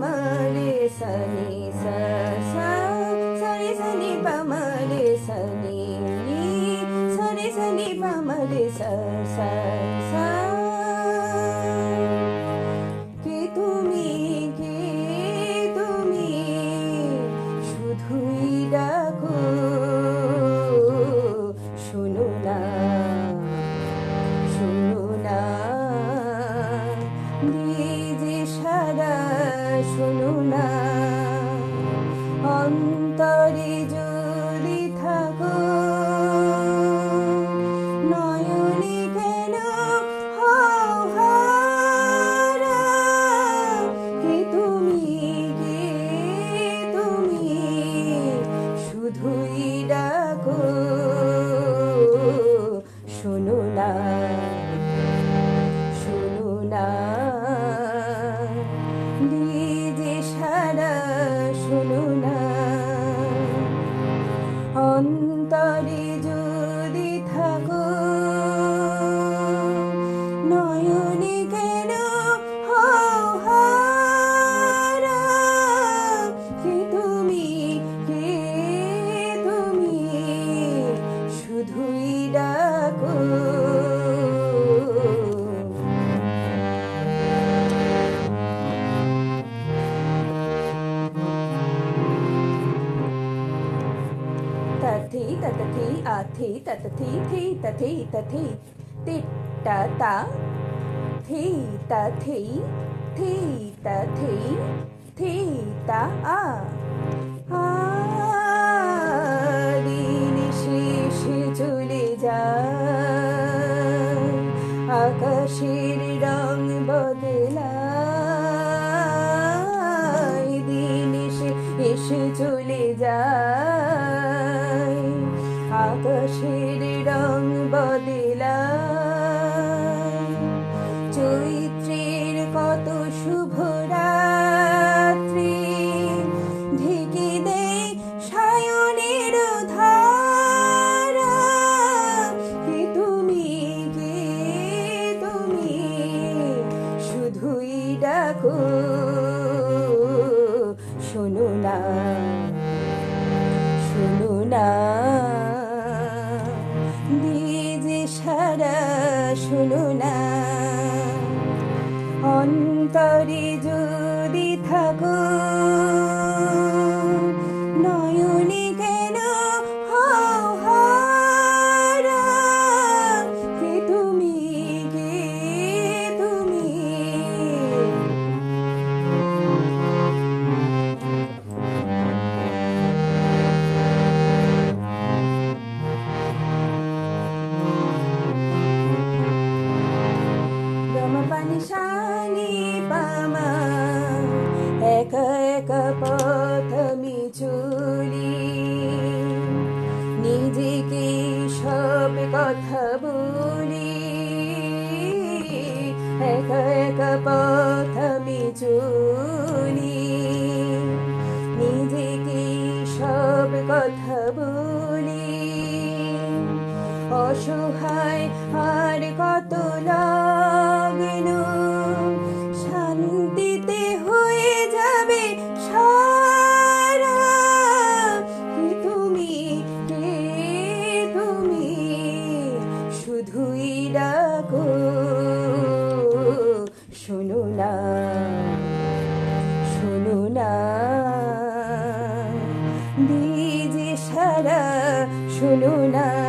पमले सनि सनि सनि सनि स अन्तरि থে তত থে থে তথে তথে তে টা তা থে তা থে থে তা থে থে তা আ শেষে চলে যা আকাশের রং বদলা দিন এসে চলে যা আকাশের রং বদলায়। চৈত্রের কত শুভ রাত্রি, ঢেকে দেয় সায়নের ধারা। তুমি কে, তুমি শুধুই ডাকো। অন্তরে যদি থাকো আমি চলি নিজেকে সব কথা বলি? অসহায় আর কত লাগন শোনো না।